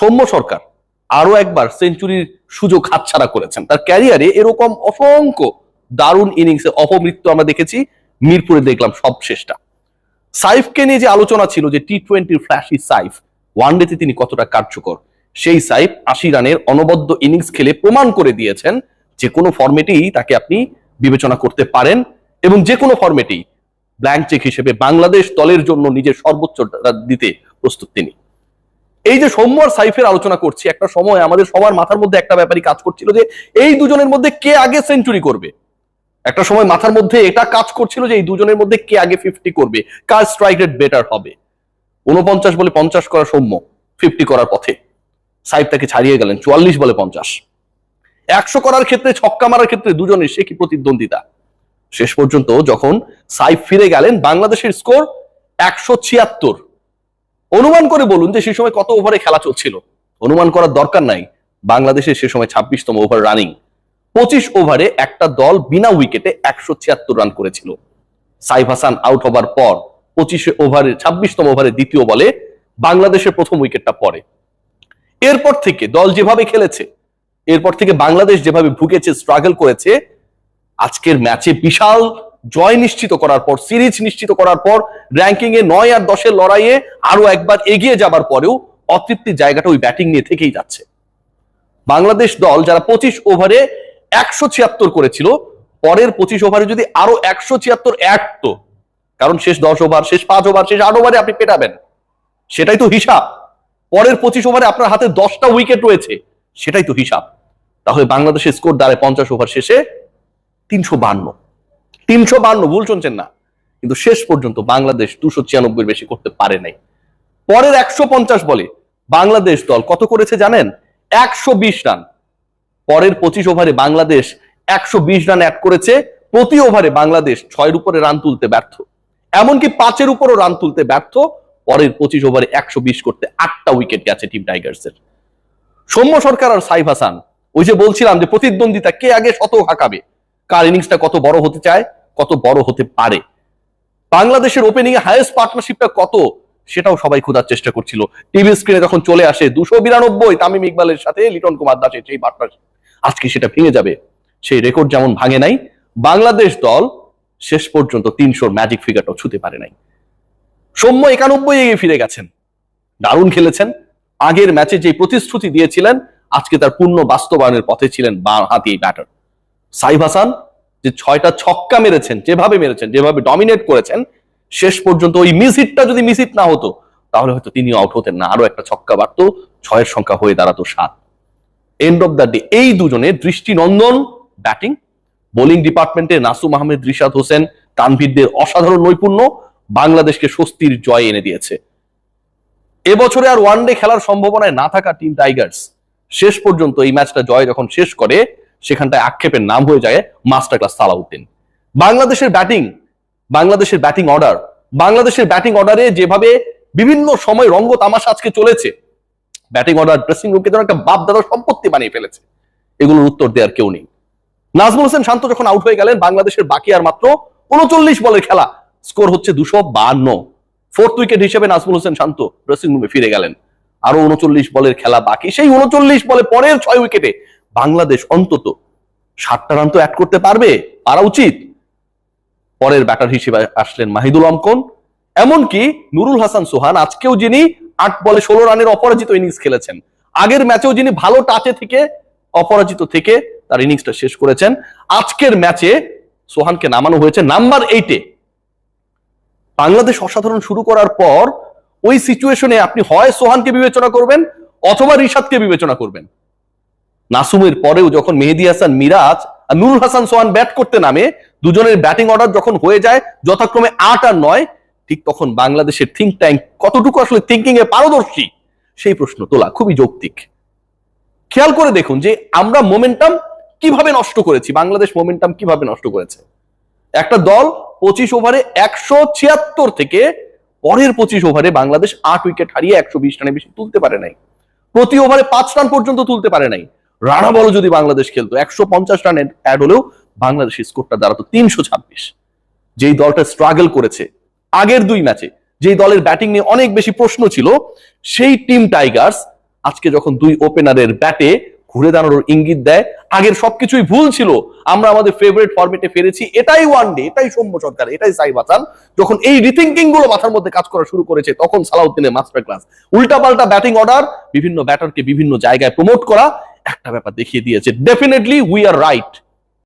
সৌম্য সরকার আরও একবার সেঞ্চুরির সুযোগ হাতছাড়া করেছেন। তার ক্যারিয়ারে এরকম অসংখ্য দারুণ ইনিংসে অপমৃত্যু আমরা দেখেছি। মিরপুরে দেখলাম সব শেষটা। সাইফকে নিয়ে যে আলোচনা ছিল যে টি টোয়েন্টির ফ্ল্যাশি সাইফ ওয়ানডেতে তিনি কতটা কার্যকর, সেই সাইফ আশি রানের অনবদ্য ইনিংস খেলে প্রমাণ করে দিয়েছেন যে কোনো ফর্মেটেই তাকে আপনি বিবেচনা করতে পারেন এবং যে কোনো ফর্মেটেই ব্ল্যাঙ্ক চেক হিসেবে বাংলাদেশ দলের জন্য নিজের সর্বোচ্চ দিতে প্রস্তুত তিনি। এই যে সৌম্য আর সাইফের আলোচনা করছি, একটা সময় আমাদের সবার মাথার মধ্যে একটা ব্যাপারই কাজ করছিল যে এই দুজনের মধ্যে কে আগে সেঞ্চুরি করবে? একটা সময় মাথার মধ্যে এটা কাজ করছিল যে এই দুজনের মধ্যে কে আগে ফিফটি করবে? কার স্ট্রাইক রেট বেটার হবে? উনপঞ্চাশ বলে পঞ্চাশ করা সৌম্য ফিফটি করার পথে। সাইফ তাকে ছাড়িয়ে গেলেন, চুয়াল্লিশ বলে পঞ্চাশ। একশো করার ক্ষেত্রে, ছক্কা মারার ক্ষেত্রে দুজনের সে কি প্রতিদ্বন্দ্বিতা? শেষ পর্যন্ত যখন সাইফ ফিরে গেলেন, বাংলাদেশের স্কোর একশো ছিয়াত্তর। অনুমান করে বলুন যে সেই সময় কত ওভারে খেলা চলছিল। অনুমান করার দরকার নাই। বাংলাদেশের সে সময় ছাব্বিশতম ওভার রানিং পঁচিশ ওভারে একটা দল বিনা উইকেটে একশো ছিয়াত্তর রান করেছিল। সাইফ হাসান আউট হবার পর পঁচিশে ওভারে ছাব্বিশতম ওভারে দ্বিতীয় বলে বাংলাদেশের প্রথম উইকেটটা পড়ে। এরপর থেকে দল যেভাবে খেলেছে, এরপর থেকে বাংলাদেশ যেভাবে ভুগেছে স্ট্রাগল করেছে, আজকের ম্যাচে বিশাল জয় নিশ্চিত করার পর, সিরিজ নিশ্চিত করার পর র্যাঙ্কিং এ নয় আর দশের লড়াইয়ে আরও একবার এগিয়ে যাবার পরেও অতৃপ্তির জায়গাটা ওই ব্যাটিং নিয়ে থেকেই যাচ্ছে। বাংলাদেশ দল যারা পঁচিশ ওভারে একশো ছিয়াত্তর করেছিল, পরের পঁচিশ ওভারে যদি আরও একশো ছিয়াত্তর কারণ শেষ দশ ওভার শেষ পাঁচ ওভার শেষ আট ওভারে আপনি পেটাবেন, সেটাই তো হিসাব। পরের পঁচিশ ওভারে আপনার হাতে দশটা উইকেট রয়েছে, সেটাই তো হিসাব। তাহলে বাংলাদেশের স্কোর দাঁড়ায় পঞ্চাশ ওভার শেষে তিনশো বান্ন। তিনশো বান্ন ভুল শুনছেন না। কিন্তু শেষ পর্যন্ত বাংলাদেশ দুশো ছিয়ানব্বই বেশি করতে পারে নাই। পরের একশো পঞ্চাশ বলে বাংলাদেশ দল কত করেছে জানেন? একশো বিশ রান। পরের পঁচিশ ওভারে বাংলাদেশ একশো বিশ রান অ্যাড করেছে। প্রতি ওভারে বাংলাদেশ ছয়ের উপরে রান তুলতে ব্যর্থ। এমনকি পাঁচের উপরও রান তুলতে ব্যর্থ। পরের পঁচিশ ওভারে একশো বিশ করতে আটটা উইকেট গেছে টিম টাইগার্সের সৌম্য সরকার আর সাইফ হাসান, ওই যে বলছিলাম যে প্রতিদ্বন্দ্বিতা কে আগে শত হাঁকাবে? কার ইনিংসটা কত বড় হতে চায়? কত বড় হতে পারে? বাংলাদেশের ওপেনিং এ হাইয়েস্ট পার্টনারশিপটা কত? সেটাও সবাই খোঁজার চেষ্টা করছিল। টিভি স্ক্রিনে যখন চলে আসে, দুশো বিরানব্বই তামিম ইকবালের সাথে লিটন কুমার দাসের সেই পার্টনারশিপ আজকে সেটা ভেঙে যাবে। সেই রেকর্ড যেমন ভাঙে নাই, বাংলাদেশ দল শেষ পর্যন্ত তিনশোর ম্যাজিক ফিগারটাও ছুতে পারে নাই। সৌম্য একানব্বই এগিয়ে ফিরে গেছেন। দারুণ খেলেছেন। আগের ম্যাচে যে প্রতিশ্রুতি দিয়েছিলেন, আজকে তার পূর্ণ বাস্তবায়নের পথে ছিলেন বাঁ হাতি ব্যাটার সাইফ হাসান যে ছয়টা ছক্কা মেরেছেন, যেভাবে মেরেছেন, যেভাবে ডমিনেট করেছেন, শেষ পর্যন্ত ওই মিস হিটটা যদি মিস হিট না হতো, তাহলে হয়তো তিনি আউট হতেন না। আরও একটা ছক্কা বাড়তো, ছয়ের সংখ্যা হয়ে দাঁড়াতো সাত। এন্ড অফ দ্য ডে এই দুজনের দৃষ্টিনন্দন ব্যাটিং বোলিং ডিপার্টমেন্টে নাসুম আহমেদ, রিশাদ হোসেন, তানভীরদের অসাধারণ নৈপুণ্য বাংলাদেশকে স্বস্তির জয় এনে দিয়েছে। এবছরে আর ওয়ানডে খেলার সম্ভাবনায় না থাকা টিম টাইগার্স শেষ পর্যন্ত এই ম্যাচটা জয় যখন শেষ করে সেখানটায় আক্ষেপের নাম হয়ে যায় মাস্টার ক্লাস সালাউদ্দিন। বাংলাদেশের ব্যাটিং বাংলাদেশের ব্যাটিং অর্ডার, বাংলাদেশের ব্যাটিং অর্ডারে যেভাবে বিভিন্ন সময় রঙ্গ তামাশা আজকে চলেছে, ব্যাটিং অর্ডার ড্রেসিং রুমকে যেন একটা বাপ দাদার সম্পত্তি বানিয়ে ফেলেছে, এগুলোর উত্তর দেওয়ার কেউ নেই। নাজমুল হোসেন শান্ত যখন আউট হয়ে গেলেন, বাংলাদেশের বাকি আর মাত্র উনচল্লিশ বলের খেলা স্কোর হচ্ছে দুশো বান্ন ফোর্থ উইকেট হিসেবে নাজমুল হোসেন শান্ত ড্রেসিং রুমে ফিরে গেলেন। আরও উনচল্লিশ বলের খেলা বাকি। সেই উনচল্লিশ বলে পরের ছয় উইকেটে বাংলাদেশ অন্তত ষাটটা রান তো অ্যাড করতে পারবে? পারা উচিত। পরের ব্যাটার হিসেবে আসলেন মাহিদুল অঙ্কন এমনকি নুরুল হাসান সোহান, আজকেও যিনি আট বলে ষোলো রানের অপরাজিত ইনিংস খেলেছেন, আগের ম্যাচেও যিনি ভালো টাচে থেকে অপরাজিত থেকে তার ইনিংসটা শেষ করেছেন। আজকের ম্যাচে সোহানকে নামানো হয়েছে নাম্বার এইটে বাংলাদেশ অসাধারণ শুরু করার পর ওই সিচুয়েশনে আপনি হয় সোহানকে বিবেচনা করবেন অথবা রিশাদকে বিবেচনা করবেন। নাসুমের পরেও যখন মেহেদি হাসান, মিরাজ আর নুরুল হাসান সোহান ব্যাট করতে নামে, দুজনের ব্যাটিং অর্ডার যখন হয়ে যায়, যথাক্রমে আট আর নয়, ঠিক তখন বাংলাদেশের থিঙ্ক ট্যাঙ্ক কতটুকু আসলে থিঙ্কিং এ পারদর্শী? সেই প্রশ্ন তোলা খুবই যৌক্তিক। খেয়াল করে দেখুন যে আমরা মোমেন্টাম কীভাবে নষ্ট করেছি, বাংলাদেশ মোমেন্টাম কীভাবে নষ্ট করেছে। একটা দল পঁচিশ ওভারে একশো ছিয়াত্তর থেকে পরের পঁচিশ ওভারে বাংলাদেশ আট উইকেট হারিয়ে একশো বিশ রানে বেশি তুলতে পারে নাই। প্রতি ওভারে পাঁচ রান পর্যন্ত তুলতে পারে নাই। রানা বলো যদি বাংলাদেশ খেলতো, একশো পঞ্চাশ রান অ্যাড হলেও বাংলাদেশের স্কোরটা দাঁড়াতো তিনশো ছাব্বিশ। যেই দলটা স্ট্রাগল করেছে, আগের দুই ম্যাচে যেই দলের ব্যাটিং নিয়ে অনেক বেশি প্রশ্ন ছিল, সেই টিম টাইগার্স আজকে যখন দুই ওপেনারের ব্যাটে ঘুরে দাঁড়ানোর ইঙ্গিত দেয়, আগের সবকিছুই ভুল ছিল, আমরা আমাদের ফেভারিট ফরম্যাটে ফিরেছি, এটাই ওয়ান ডে এটাই সৌম্য সরকার, এটাই সাইব হাসান যখন এই রিথিঙ্কিংগুলো মাথার মধ্যে কাজ করা শুরু করেছে, তখন সালাউদ্দিনের মাস্টার ক্লাস উল্টাপাল্টা ব্যাটিং অর্ডার বিভিন্ন ব্যাটারকে বিভিন্ন জায়গায় প্রমোট করা একটা ব্যাপার দেখিয়ে দিয়েছে। Definitely we are right